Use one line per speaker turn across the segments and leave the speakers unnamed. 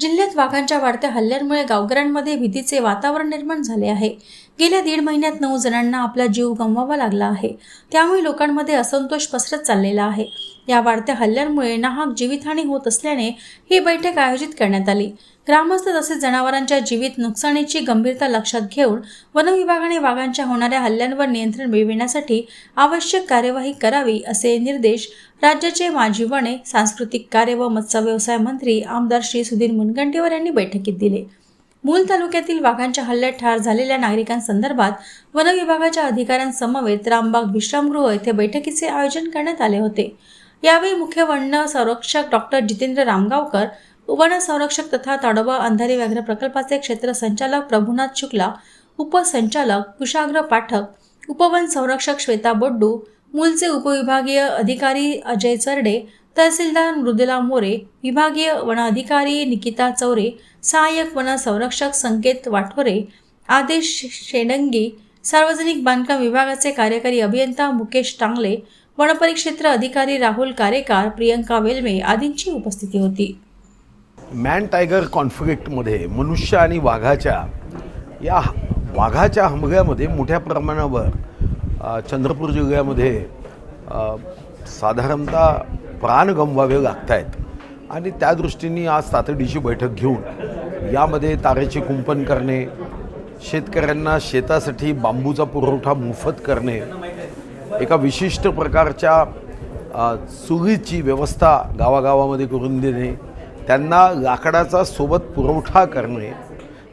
जिल्ह्यात वाघांच्या वाढत्या हल्ल्यांमुळे गावकऱ्यांमध्ये भीतीचे वातावरण निर्माण झाले आहे. गेल्या दीड महिन्यात नऊ जणांना आपला जीव गमवावा लागला आहे. त्यामुळे लोकांमध्ये असंतोष पसरत चाललेला आहे. या वाढत्या हल्ल्यांमुळे नाहक जीवितहानी होत असल्याने ही बैठक आयोजित करण्यात आली. ग्रामस्थ तसेच जनावरांच्या जीवित नुकसानीची गंभीरता लक्षात घेऊन वनविभागाने वाघांच्या होणाऱ्या हल्ल्यांवर नियंत्रण मिळविण्यासाठी आवश्यक कार्यवाही करावी असे निर्देश राज्याचे माजी वने सांस्कृतिक कार्य व मत्स्य व्यवसाय मंत्री आमदार श्री सुधीर मुनगंटीवार यांनी बैठकीत दिले. मूल तालुक्यातील वाघांच्या हल्ल्यात ठार झालेल्या नागरिकांसंदर्भात वनविभागाच्या अधिकाऱ्यांसमवेत रामबाग विश्रामगृह येथे बैठकीचे आयोजन करण्यात आले होते. यावेळी मुख्य वन संरक्षक डॉक्टर जितेंद्र रामगावकर वन संरक्षक तथा ताडोबा अंधारी व्याघ्र प्रकल्पाचे क्षेत्र संचालक प्रभुनाथ शुक्ला उपसंचालक कुशाग्र पाठक उपवन संरक्षक श्वेता बोड्डू मूलचे उपविभागीय अधिकारी अजय चरडे तहसीलदार मृदुला मोरे विभागीय वन अधिकारी निकिता चौरे सहाय्यक वन संरक्षक संकेत वाठोरे आदेश शेडंगी सार्वजनिक बांधकाम विभागाचे कार्यकारी अभियंता मुकेश टांगले वनपरिक्षेत्र अधिकारी राहुल कारेकार प्रियंका वेल्मे आदींची उपस्थिती होती.
मॅन टायगर कॉन्फ्लिक्टमध्ये मनुष्य आणि वाघाच्या या वाघाच्या हमग्यामध्ये मोठ्या प्रमाणावर चंद्रपूर जिल्ह्यामध्ये साधारणतः प्राण गमवावे लागत आहेत आणि त्या दृष्टीने आज तातडीची बैठक घेऊन यामध्ये तारेचे कुंपण करणे शेतकऱ्यांना शेतासाठी बांबूचा पुरवठा मोफत करणे एका विशिष्ट प्रकारच्या चुगीची चुलीची व्यवस्था गावागावामध्ये करून देणे त्यांना लाकडाचा सोबत पुरवठा करणे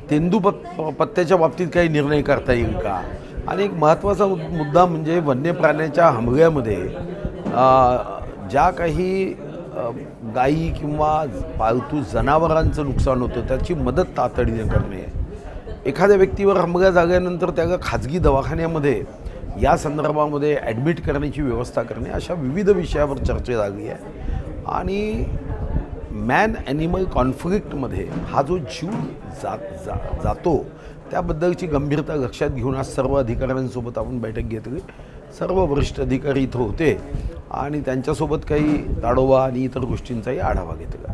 तेंदू पत्त्याच्या बाबतीत काही निर्णय करता येईल का? आणि एक महत्त्वाचा मुद्दा म्हणजे वन्य प्राण्याच्या हमग्यामध्ये ज्या काही गाई गायी किंवा पालतू जनावरांचं नुकसान होतं त्याची मदत तातडीने करणे. एखाद्या व्यक्तीवर हमग्या झाल्यानंतर त्याला खाजगी दवाखान्यामध्ये या संदर्भामध्ये ॲडमिट करण्याची व्यवस्था करणे अशा विविध विषयावर चर्चा झाली आहे. आणि मॅन ॲनिमल कॉन्फ्लिक्टमध्ये हा जो जीव जा जा जातो त्याबद्दलची गंभीरता लक्षात घेऊन आज सर्व अधिकाऱ्यांसोबत आपण बैठक घेतली. सर्व वरिष्ठ अधिकारी इथं होते आणि त्यांच्यासोबत काही ताडोबा आणि इतर गोष्टींचाही आढावा घेतला.